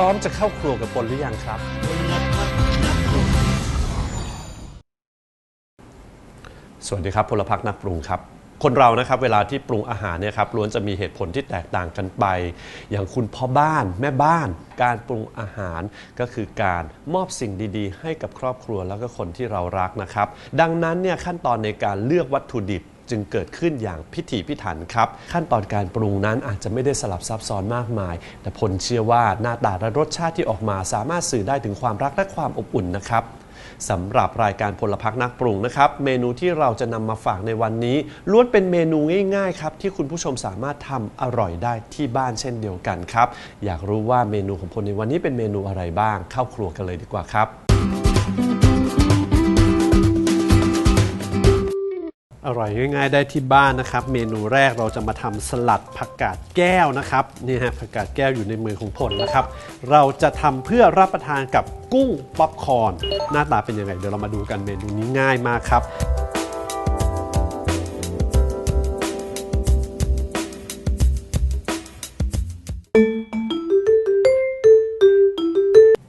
พร้อมจะเข้าครัวกับปนหรือยังครับ สวัสดีครับพลพักนักปรุงครับ คนเรานะครับเวลาที่ปรุงอาหารเนี่ยครับล้วนจะมีเหตุผลที่แตกต่างกันไป อย่างคุณพ่อบ้านแม่บ้าน การปรุงอาหารก็คือการมอบสิ่งดีๆ ให้กับครอบครัวแล้วก็คนที่เรารักนะครับ ดังนั้นเนี่ยขั้นตอนในการเลือกวัตถุดิบ จึงเกิดขึ้นอย่างพิถีพิถันครับ ขั้นตอนการปรุงนั้นอาจจะไม่ได้สลับซับซ้อนมากมาย แต่พลเชื่อว่าหน้าตาและรสชาติที่ออกมาสามารถสื่อได้ถึงความรักและความอบอุ่นนะครับสำหรับรายการพลพักนักปรุงนะครับ เมนูที่เราจะนำมาฝากในวันนี้ล้วนเป็นเมนูง่ายๆครับที่คุณผู้ชมสามารถทำอร่อยได้ที่บ้านเช่นเดียวกันครับ อยากรู้ว่าเมนูของพลในวันนี้เป็นเมนูอะไรบ้าง เข้าครัวกันเลยดีกว่าครับ อร่อยง่ายๆได้ที่บ้านนะครับ เมนูแรกเราจะมาทำสลัดผักกาดแก้วนะครับนี่ฮะผักกาดแก้วอยู่ในมือของผลนะครับ เราจะทำเพื่อรับประทานกับกุ้งป๊อปคอร์นหน้าตาเป็นยังไงเดี๋ยวเรามาดูกันเมนูนี้ง่ายมากครับ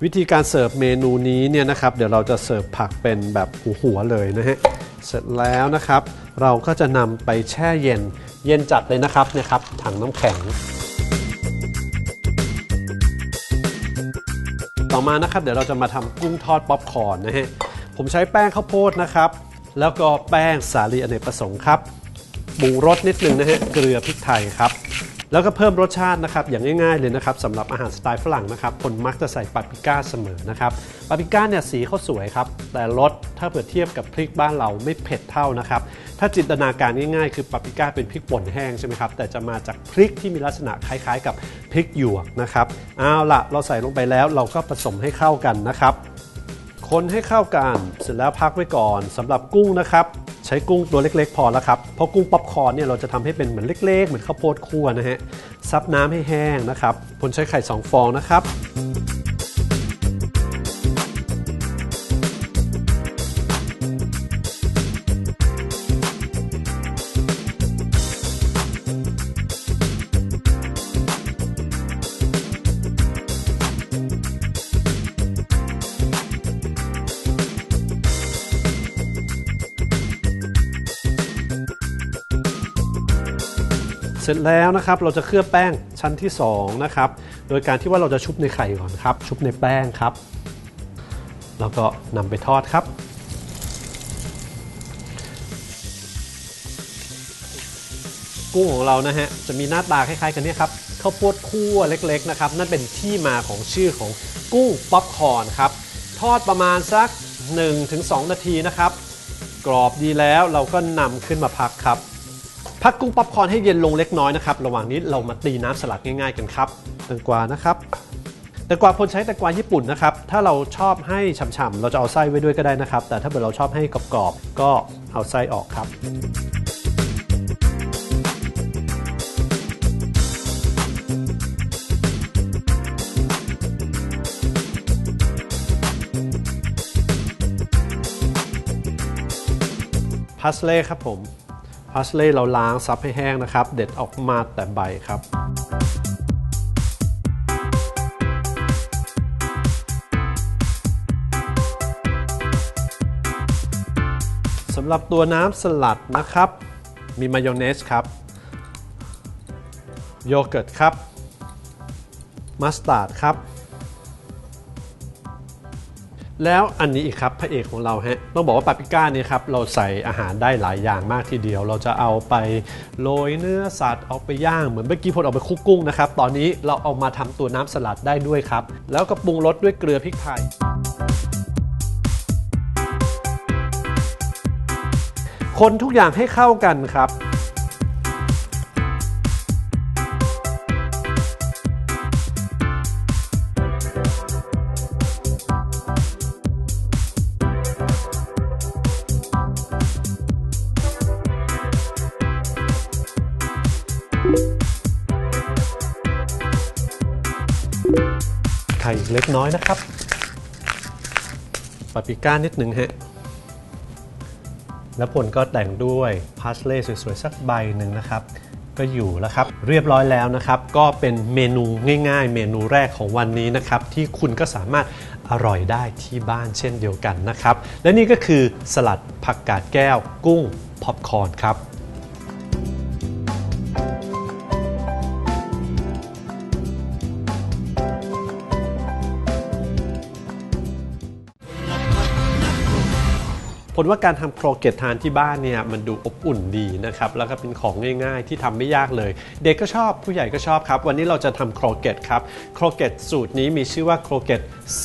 วิธีการเสิร์ฟเมนูนี้เนี่ยนะครับ เดี๋ยวเราจะเสิร์ฟผักเป็นแบบหัวๆเลยนะฮะ เสร็จแล้วนะครับ เราก็จะนำไปแช่เย็น เย็นจัดเลยนะครับเนี่ยครับถังน้ำแข็ง ต่อมานะครับ เดี๋ยวเราจะมาทำกุ้งทอดป๊อปคอร์นนะฮะผมใช้แป้งข้าวโพดนะครับ แล้วก็แป้งสาลีอเนกประสงค์ครับปรุงรสนิดนึงนะฮะเกลือพริกไทยครับ แล้วก็เพิ่มรสชาตินะครับอย่างง่ายๆเลยนะครับสำหรับอาหารสไตล์ฝรั่งนะครับคนมักจะใส่ปาปริก้าเสมอนะครับปาปริก้าเนี่ยสีเขาสวยครับแต่รสถ้าเปรียบเทียบกับพริกบ้านเราไม่เผ็ดเท่านะครับถ้าจินตนาการง่ายๆ คือปาปริก้าเป็นพริกป่นแห้งใช่ไหมครับแต่จะมาจากพริกที่มีลักษณะคล้ายๆ กับพริกหยวกนะครับเอาละเราใส่ลงไปแล้วเราก็ผสมให้เข้ากันนะครับ คนให้เข้ากันเสร็จแล้วพักไว้ก่อนสำหรับกุ้งนะครับใช้กุ้งตัวเล็กๆ พอแล้วครับเพราะกุ้งป๊อปคอร์นเนี่ยเราจะทำให้เป็นเหมือนเล็ก ๆ เหมือนข้าวโพดคั่วนะฮะซับน้ำให้แห้งนะครับผลใช้ไข่2ฟองนะครับ เสร็จแล้วนะครับเราจะเคลือบแป้งชั้นที่2นะครับโดยการที่ว่าเราจะชุบในไข่ก่อนครับชุบในแป้งครับ แล้วก็นำไปทอดครับ กุ้งของเรานะฮะจะมีหน้าตาคล้ายๆ กันเนี่ยครับข้าวโพดคั่วเล็กๆนะครับนั่นเป็นที่มาของชื่อของกุ้งป๊อปคอร์นครับทอดประมาณสัก 1-2 นาทีนะครับ กรอบดีแล้วเราก็นำขึ้นมาพักครับ พักกุ้งป๊อปคอร์นให้เย็นลงเล็กน้อยนะครับระหว่างนี้เรามาตีน้ำสลัดง่ายๆกันครับแตงกวานะครับแตงกวาพลใช้แตงกวาญี่ปุ่นนะครับถ้าเราชอบให้ฉ่ำๆเราจะเอาไส้ไว้ด้วยก็ได้นะครับ แต่ถ้าเกิดเราชอบให้กรอบๆก็เอาไส้ออกครับพาสเล่ครับผม พาสเล่เราล้างซับให้แห้งนะครับ เด็ดออกมาแต่ใบครับสำหรับตัวน้ำสลัดนะครับ มีมายองเนสครับ โยเกิร์ตครับ มัสตาร์ดครับ แล้วอันนี้อีกครับพระเอกของเราฮะต้องบอกว่าปาปริก้าเนี่ยครับเราใส่อาหารได้หลายอย่างมากทีเดียว เราจะเอาไปโรยเนื้อสัตว์เอาไปย่าง เหมือนเมื่อกี้พลเอาไปคุกกุ้งนะครับ ตอนนี้เราเอามาทำตัวน้ำสลัดได้ด้วยครับ แล้วก็ปรุงรสด้วยเกลือพริกไทยคนทุกอย่างให้เข้ากันครับ เล็กน้อยนะครับปาปริก้านิดหนึ่งฮะแล้วผลก็แต่งด้วยพาสเล่สวยๆ สักใบหนึ่งนะครับ ก็อยู่แล้วครับ เรียบร้อยแล้วนะครับ ก็เป็นเมนูง่ายๆ เมนูแรกของวันนี้นะครับ ที่คุณก็สามารถอร่อยได้ที่บ้านเช่นเดียวกันนะครับ และนี่ก็คือสลัดผักกาดแก้วกุ้งพอปคอร์นครับ ผลว่าการทำโครเกตทานที่บ้านเนี่ยมันดูอบอุ่นดีนะครับแล้วก็เป็นของง่ายๆ ที่ทำไม่ยากเลย เด็กก็ชอบผู้ใหญ่ก็ชอบครับ วันนี้เราจะทำโครเกตครับโครเกตสูตรนี้มีชื่อว่าโครเกต C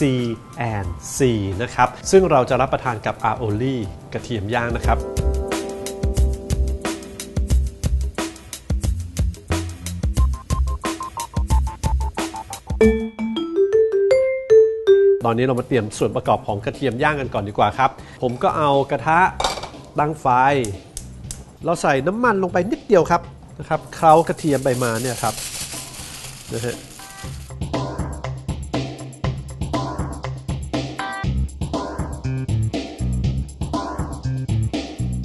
and C นะครับซึ่งเราจะรับประทานกับอาโอลี่กระเทียมย่างนะครับ อนนี้เรามาเตรียมส่วนประกอบของกระเทียมย่างกันก่อนดีกว่าครับ ผมก็เอากระทะตั้งไฟ เราใส่น้ำมันลงไปนิดเดียวครับนะครับเคล้ากระเทียมไปมาเนี่ยครับนะฮะ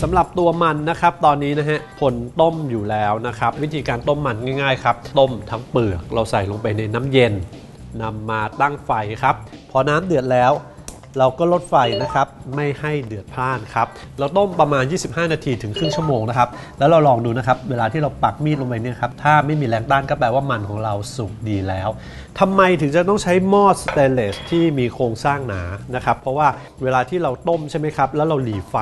สำหรับตัวมันนะครับ ตอนนี้นะฮะผลต้มอยู่แล้วนะครับ วิธีการต้มมันง่ายๆครับ ต้มทั้งเปลือกเราใส่ลงไปในน้ำเย็น นำมาตั้งไฟครับ พอน้ำเดือดแล้ว เราก็ลดไฟนะครับ ไม่ให้เดือดพล่านครับ เราต้มประมาณ 25 นาทีถึงครึ่งชั่วโมงนะครับ แล้วเราลองดูนะครับ เวลาที่เราปักมีดลงไปเนี่ยครับ ถ้าไม่มีแรงต้านก็แปลว่ามันของเราสุกดีแล้วทำไมถึงจะต้องใช้หม้อสเตนเลสที่มีโครงสร้างหนา นะครับ เพราะว่าเวลาที่เราต้มใช่ไหมครับ แล้วเราหลีไฟ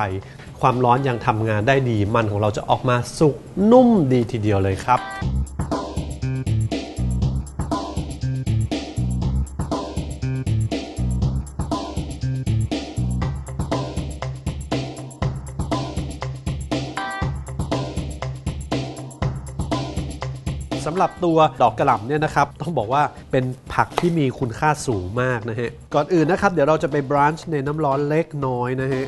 ความร้อนยังทำงานได้ดี มันของเราจะออกมาสุกนุ่มดีทีเดียวเลยครับ สำหรับตัวดอกกระหล่ำเนี่ยนะครับต้องบอกว่าเป็นผักที่มีคุณค่าสูงมากนะฮะก่อนอื่นนะครับเดี๋ยวเราจะไปบรันช์ในน้ำร้อนเล็กน้อยนะฮะ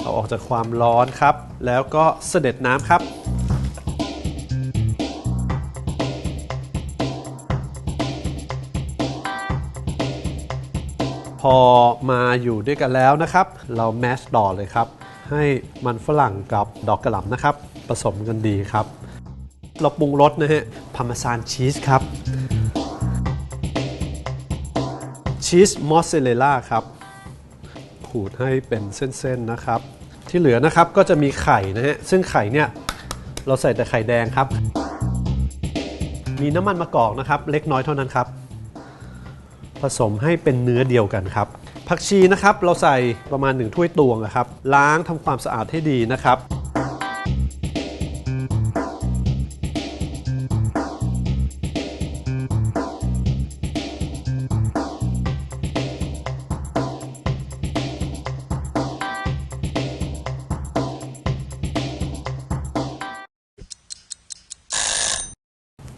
เอาออกจากความร้อนครับ แล้วก็เสด็จน้ำครับพอมาอยู่ด้วยกันแล้วนะครับ เราแมชต่อเลยครับ ให้มันฝรั่งกับดอกกระหล่ำนะครับ ผสมกันดีครับ เราปรุงรสนะฮะพาร์เมซานชีสครับชีสมอสซาเรลล่าครับขูดให้เป็นเส้นๆนะครับ ที่เหลือนะครับก็จะมีไข่นะฮะซึ่งไข่เนี่ยเราใส่แต่ไข่แดงครับ มีน้ำมันมะกอกนะครับ เล็กน้อยเท่านั้นครับ ผสมให้เป็นเนื้อเดียวกันครับ ผักชีนะครับเราใส่ประมาณ 1 ถ้วยตวงนะครับ ล้างทำความสะอาดให้ดีนะครับ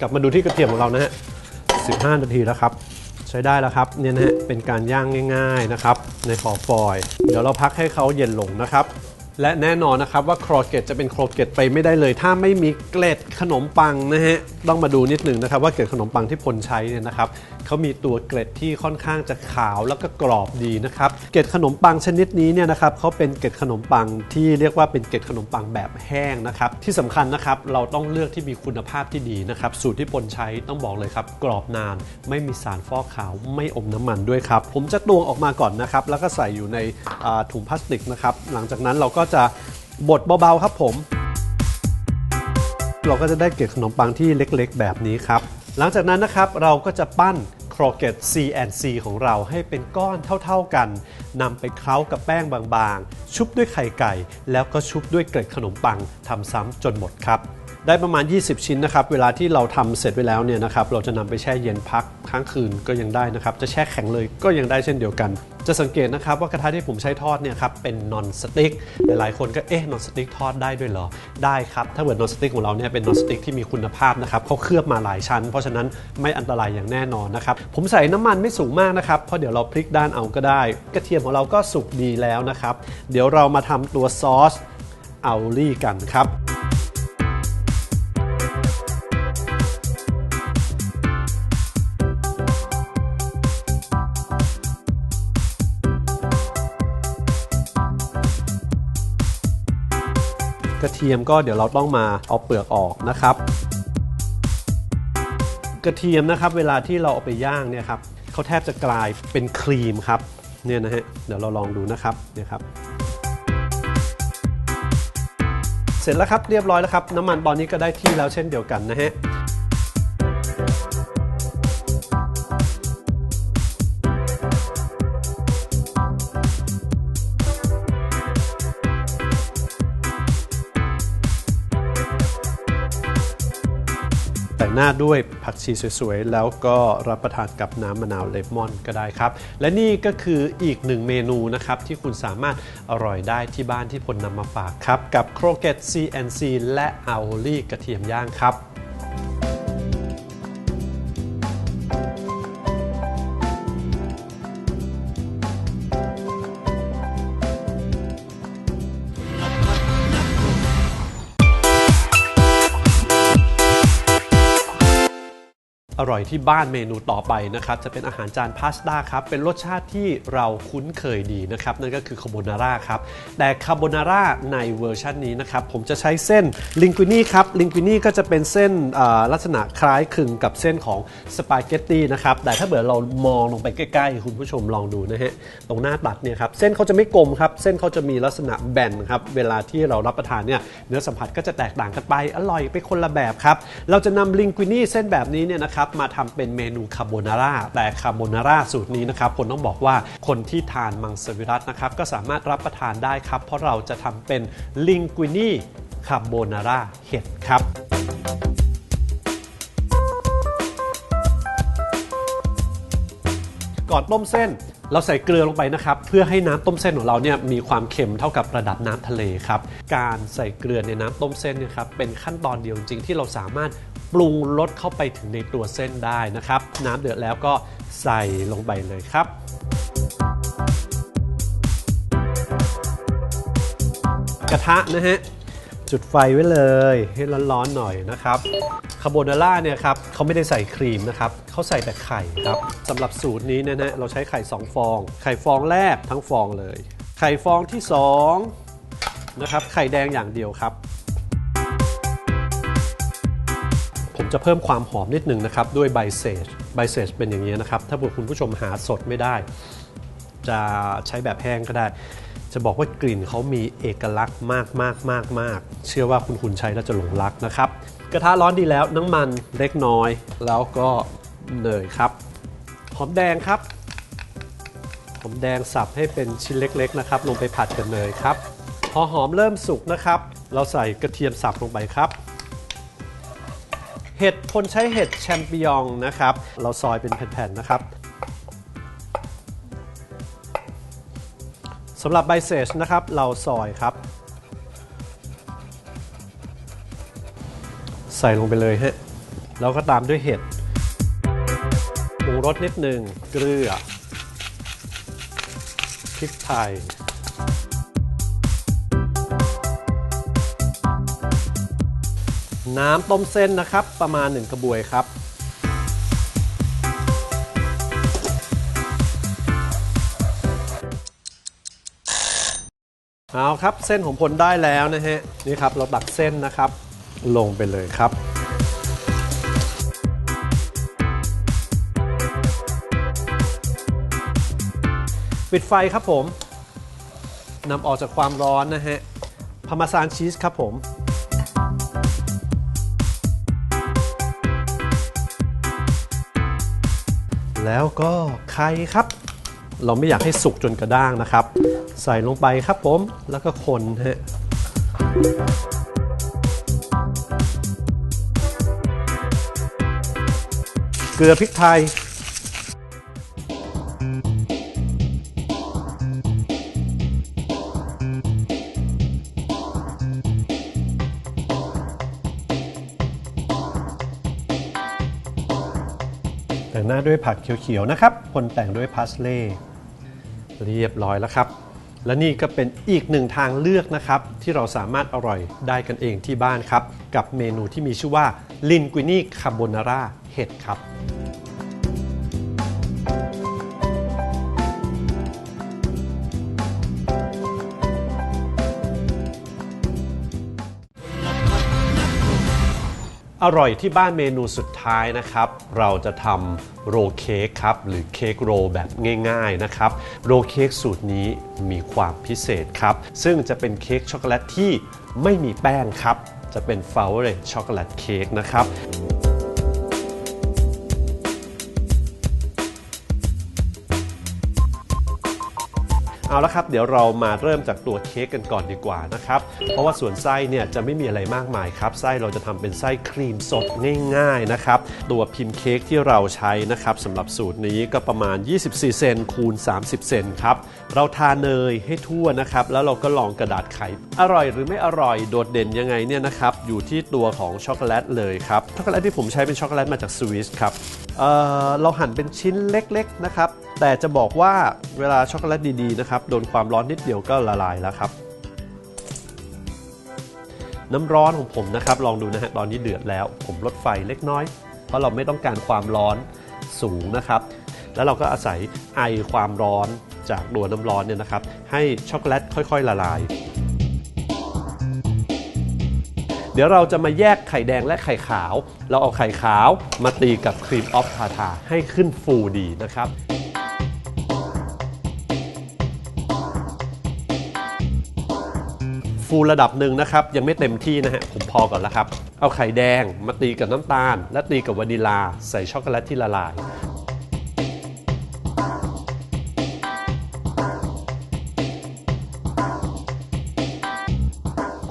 ลับมาดูที่กระเทียมของเรานะฮะ 15 นาทีแล้วครับ ใช้ได้แล้วครับเนี่ยนะฮะเป็นการย่างง่าย ๆนะครับ ในห่อฟอยล์เดี๋ยวเราพักให้เขาเย็นลงนะครับและแน่นอนนะครับว่าโครเกตจะเป็นโครเกตไปไม่ได้เลย ถ้าไม่มีเกล็ดขนมปังนะฮะต้องมาดูนิดหนึ่งนะครับว่าเกล็ดขนมปังที่พลใช้เนี่ยนะครับ เขามีตัวเกล็ดที่ค่อนข้างจะขาวแล้วก็กรอบดีนะครับ เกล็ดขนมปังชนิดนี้เนี่ยนะครับเขาเป็นเกล็ดขนมปังที่เรียกว่าเป็นเกล็ดขนมปังแบบแห้งนะครับ ที่สำคัญนะครับเราต้องเลือกที่มีคุณภาพที่ดีนะครับ สูตรที่พลใช้ต้องบอกเลยครับกรอบนาน ไม่มีสารฟอกขาว ไม่อมน้ำมันด้วยครับ ผมจะตวงออกมาก่อนนะครับ แล้วก็ใส่อยู่ในถุงพลาสติกนะครับ หลังจากนั้นเราก็จะบดเบาๆครับผม เราก็จะได้เกล็ดขนมปังที่เล็กๆ แบบนี้ครับ หลังจากนั้นนะครับเราก็จะปั้นโครเกต C&C ของเราให้เป็นก้อนเท่าๆกันนำไปเคล้ากับแป้งบางๆ ชุบด้วยไข่ไก่ แล้วก็ชุบด้วยเกล็ดขนมปังทำซ้ำจนหมดครับ ได้ประมาณ 20 ชิ้นนะครับ เวลาที่เราทำเสร็จไปแล้วเนี่ยนะครับ เราจะนำไปแช่เย็นพักค้างคืนก็ยังได้นะครับ จะแช่แข็งเลยก็ยังได้เช่นเดียวกัน จะสังเกตนะครับว่ากระทะที่ผมใช้ทอดเนี่ยครับเป็นนอนสติ๊ก หลายๆคนก็เอ๊ะนอนสติ๊กทอดได้ด้วยเหรอ ได้ครับ ถ้าเกิดนอนสติ๊กของเราเนี่ยเป็นนอนสติ๊กที่มีคุณภาพนะครับเขาเคลือบมาหลายชั้น เพราะฉะนั้นไม่อันตรายอย่างแน่นอนนะครับ ผมใส่น้ำมันไม่สูงมากนะครับ เพราะเดี๋ยวเราพลิกด้านเอาก็ได้ กระเทียมของเราก็สุกดีแล้วนะครับ เดี๋ยวเรามาทำตัวซอสเอาลี่กันครับ กระเทียมก็เดี๋ยวเราต้องมาเอาเปลือกออกนะครับ กระเทียมนะครับเวลาที่เราเอาไปย่างเนี่ยครับเขาแทบจะกลายเป็นครีมครับเนี่ยนะฮะเดี๋ยวเราลองดูนะครับเนี่ยครับเสร็จแล้วครับเรียบร้อยแล้วครับน้ำมันตอนนี้ก็ได้ที่แล้วเช่นเดียวกันนะฮะ หน้าด้วยผักชีสวยๆ แล้วก็รับประทานกับน้ำมะนาวเลมอนก็ได้ครับ และนี่ก็คืออีกหนึ่งเมนูนะครับ ที่คุณสามารถอร่อยได้ที่บ้านที่พลนำมาฝากครับ กับโครเกต CNC และอาโอลี่กระเทียมย่างครับ ร่อยที่บ้านเมนูต่อไปนะครับจะเป็นอาหารจานพาสต้าครับเป็นรสชาติที่เราคุ้นเคยดีนะครับนั่นก็คือคาโบนาร่าครับแต่คาโบนาร่าในเวอร์ชันนี้นะครับผมจะใช้เส้นลิงกุนี่ครับลิงกุนี่ก็จะเป็นเส้นลักษณะคล้ายคลึงกับเส้นของสปาเกตตีนะครับแต่ถ้าเกิดเรามองลงไปใกล้ๆ คุณผู้ชมลองดูนะฮะตรงหน้าตัดเนี่ยครับเส้นเขาจะไม่กลมครับเส้นเขาจะมีลักษณะแบนครับเวลาที่เรารับประทานเนี่ยเนื้อสัมผัสก็จะแตกต่างกันไปอร่อยไปคนละแบบครับเราจะนำลิงกุนี่เส้นแบบนี้เนี่ยนะครับมาทำเป็นเมนูคาโบนาร่าแต่คาโบนาร่าสูตรนี้นะครับผมต้องบอกว่าคนที่ทานมังสวิรัตนะครับก็สามารถรับประทานได้ครับ เพราะเราจะทำเป็นลิงกุนี่คาโบนาร่าเห็ดครับก่อนต้มเส้นเราใส่เกลือลงไปนะครับ เพื่อให้น้ำต้มเส้นของเราเนี่ยมีความเค็มเท่ากับระดับน้ำทะเลครับ การใส่เกลือในน้ำต้มเส้นเนี่ยครับเป็นขั้นตอนเดียวจริงๆที่เราสามารถ ปรุงรสเข้าไปถึงในตัวเส้นได้นะครับ น้ำเดือดแล้วก็ใส่ลงไปเลยครับกระทะนะฮะจุดไฟไว้เลยให้ร้อนๆหน่อยนะครับคาโบนาร่าเนี่ยครับเขาไม่ได้ใส่ครีมนะครับเขาใส่แต่ไข่ครับสำหรับสูตรนี้นี่ยนะเราใช้ไข่ 2 ฟอง ไข่ฟองแรกทั้งฟองเลย ไข่ฟองที่2นะครับไข่แดงอย่างเดียวครับ จะเพิ่มความหอมนิดนึงนะครับด้วยใบเซจใบเซจเป็นอย่างนี้นะครับ ถ้าคุณผู้ชมหาสดไม่ได้ จะใช้แบบแห้งก็ได้ จะบอกว่ากลิ่นเขามีเอกลักษณ์มากมากมากมากเชื่อว่าคุณคุณใช้แล้วจะหลงรักนะครับ กระทะร้อนดีแล้วน้ำมันเล็กน้อย แล้วก็เนยครับ หอมแดงครับหอมแดงสับให้เป็นชิ้นเล็ก ๆ นะครับ ลงไปผัดกับเนยครับ พอหอมเริ่มสุกนะครับ เราใส่กระเทียมสับลงไปครับ เห็ดพลใช้เห็ดแชมปิญองนะครับ เราซอยเป็นแผ่นๆนะครับสำหรับใบเซจนะครับ เราซอยครับ ใส่ลงไปเลยฮะแล้วก็ตามด้วยเห็ดปรุงรสนิดหนึ่งเกลือพริกไทย น้ำต้มเส้นนะครับ ประมาณ 1 กระบวยครับ เอาครับเส้นของพลได้แล้วนะฮะนี่ครับเราตักเส้นนะครับ ลงไปเลยครับปิดไฟครับผมนำออกจากความร้อนนะฮะพามาซานชีสครับผม แล้วก็ไข่ครับ เราไม่อยากให้สุกจนกระด้างนะครับ ใส่ลงไปครับผมแล้วก็คนฮะเกลือพริกไทย แต่งหน้าด้วยผักเขียวๆนะครับคนแต่งด้วยพาสเล่เรียบร้อยแล้วครับ และนี่ก็เป็นอีกหนึ่งทางเลือกนะครับ ที่เราสามารถอร่อยได้กันเองที่บ้านครับ กับเมนูที่มีชื่อว่าลินกุนี่คาโบนาร่าเห็ดครับ อร่อยที่บ้านเมนูสุดท้ายนะครับ เราจะทำโรลเค้กครับ หรือเค้กโรลแบบง่ายๆนะครับ โรลเค้กสูตรนี้มีความพิเศษครับ ซึ่งจะเป็นเค้กช็อกโกแลตที่ไม่มีแป้งครับ จะเป็นฟาวเวอร์ช็อกโกแลตเค้กนะครับ เอาละครับ เดี๋ยวเรามาเริ่มจากตัวเค้กกันก่อนดีกว่านะครับ เพราะว่าส่วนไส้เนี่ยจะไม่มีอะไรมากมายครับ ไส้เราจะทำเป็นไส้ครีมสดง่ายๆนะครับ ตัวพิมพ์เค้กที่เราใช้นะครับสำหรับสูตรนี้ก็ประมาณ 24 เซนคูณ 30 เซนครับ เราทาเนยให้ทั่วนะครับ แล้วเราก็ลองกระดาษไข อร่อยหรือไม่อร่อยโดดเด่นยังไงเนี่ยนะครับ อยู่ที่ตัวของช็อกโกแลตเลยครับ ช็อกโกแลตที่ผมใช้เป็นช็อกโกแลตมาจากสวิสครับเเราหั่นเป็นชิ้นเล็กๆนะครับ แต่จะบอกว่าเวลาช็อกโกแลตดีๆนะครับโดนความร้อนนิดเดียวก็ละลายแล้วครับ น้ำร้อนของผมนะครับ ลองดูนะฮะตอนนี้เดือดแล้ว ผมลดไฟเล็กน้อย เพราะเราไม่ต้องการความร้อนสูงนะครับ แล้วเราก็อาศัยไอความร้อนจากตัวน้ำร้อนเนี่ยนะครับ ให้ช็อกโกแลตค่อย ๆ ละลาย เดี๋ยวเราจะมาแยกไข่แดงและไข่ขาว เราเอาไข่ขาวมาตีกับครีมออฟทาทาให้ขึ้นฟูดีนะครับ ฟูระดับหนึ่งนะครับ ยังไม่เต็มที่นะฮะผมพอก่อนแล้วครับ เอาไข่แดงมาตีกับน้ำตาล และตีกับวานิลา ใส่ช็อกโกแลตที่ละลาย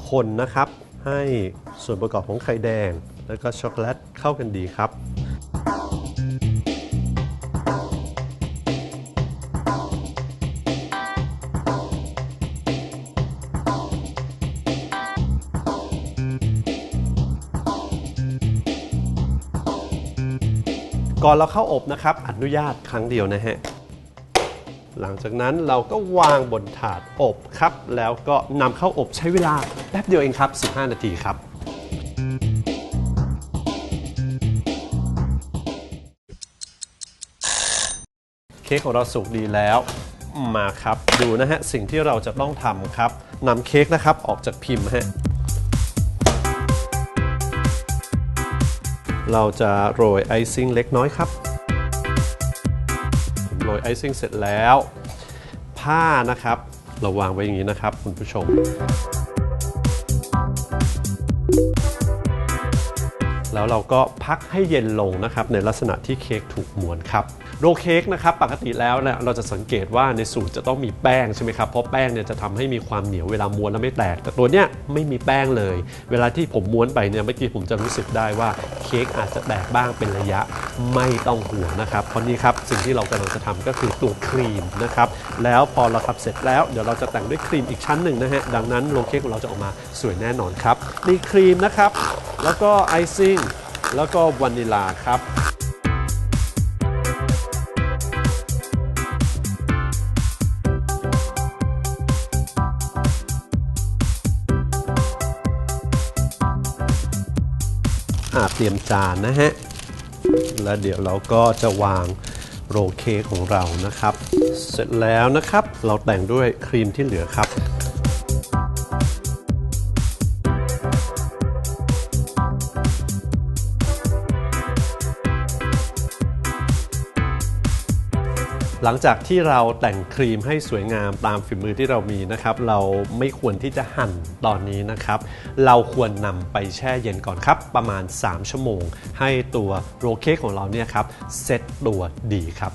คนนะครับให้ส่วนประกอบของไข่แดง แล้วก็ช็อกโกแลตเข้ากันดีครับ ก่อนเราเข้าอบนะครับ อนุญาตครั้งเดียวนะฮะ หลังจากนั้นเราก็วางบนถาดอบครับ แล้วก็นำเข้าอบใช้เวลาแป๊บเดียวเองครับ 15 นาทีครับ เค้กของเราสุกดีแล้วมาครับ ดูนะฮะสิ่งที่เราจะต้องทำครับนำเค้กนะครับออกจากพิมพ์ฮะ เราจะโรยไอซิ่งเล็กน้อยครับผมโรยไอซิ่งเสร็จแล้ว ผ้านะครับ เราวางไว้อย่างนี้นะครับ คุณผู้ชม แล้วเราก็พักให้เย็นลงนะครับในลักษณะที่เค้กถูกม้วนครับโรลเค้กนะครับปกติแล้วเนี่ยเราจะสังเกตว่าในสูตรจะต้องมีแป้งใช่ไหมครับเพราะแป้งเนี่ยจะทำให้มีความเหนียวเวลาม้วนแล้วไม่แตก แต่ตัวเนี้ยไม่มีแป้งเลย เวลาที่ผมม้วนไปเนี่ยเมื่อกี้ผมจะรู้สึกได้ว่าเค้กอาจจะแตกบ้างเป็นระยะไม่ต้องห่วงนะครับเพราะนี่ครับสิ่งที่เรากำลังจะทำก็คือตัวครีมนะครับแล้วพอเราทำเสร็จแล้วเดี๋ยวเราจะแต่งด้วยครีมอีกชั้นหนึ่งนะฮะดังนั้นโรลเค้กของเราจะออกมาสวยแน่นอนครับมีครีมนะครับแล้วก็ไอซิ่ง แล้วก็วานิลาครับอาเตรียมจานนะฮะ แล้วเดี๋ยวเราก็จะวางโรลเค้กของเรานะครับ เสร็จแล้วนะครับ เราแต่งด้วยครีมที่เหลือครับ หลังจากที่เราแต่งครีมให้สวยงามตามฝีมือที่เรามีนะครับ เราไม่ควรที่จะหั่นตอนนี้นะครับ เราควรนำไปแช่เย็นก่อนครับ ประมาณ 3 ชั่วโมง ให้ตัวโรลเค้กของเราเนี่ยครับเซ็ตตัวดีครับ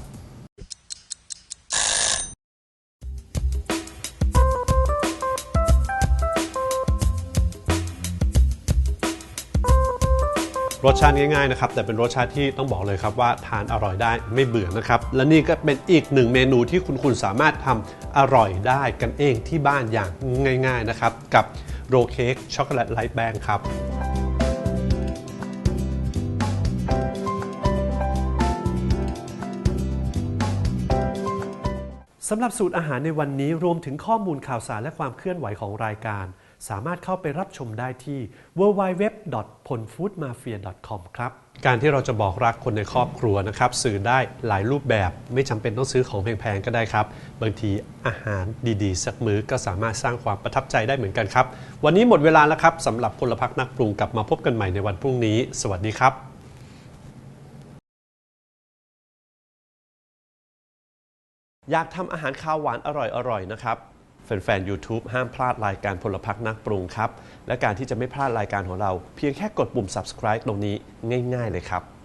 รสชาติง่ายๆนะครับแต่เป็นรสชาติที่ต้องบอกเลยครับว่าทานอร่อยได้ไม่เบื่อนะครับและนี่ก็เป็นอีกหนึ่งเมนูที่คุณคุณสามารถทำอร่อยได้กันเองที่บ้านอย่างง่าย ๆนะครับ กับโรลเค้กช็อกโกแลตไลท์แบงครับสำหรับสูตรอาหารในวันนี้รวมถึงข้อมูลข่าวสารและความเคลื่อนไหวของรายการ สามารถเข้าไปรับชมได้ที่ www.ponfoodmafia.com ครับ การที่เราจะบอกรักคนในครอบครัวนะครับสื่อได้หลายรูปแบบไม่จำเป็นต้องซื้อของแพงๆก็ได้ครับ บางทีอาหารดีๆ สักมื้อก็สามารถสร้างความประทับใจได้เหมือนกันครับ วันนี้หมดเวลาแล้วครับสำหรับพลพักนักปรุงกลับมาพบกันใหม่ในวันพรุ่งนี้ สวัสดีครับอยากทำอาหารข้าวหวานอร่อยๆนะครับ แฟนๆ YouTube ห้ามพลาดรายการพลพักนักปรุงครับ และการที่จะไม่พลาดรายการของเรา เพียงแค่กดปุ่ม subscribe ตรงนี้ง่าย ๆ เลยครับ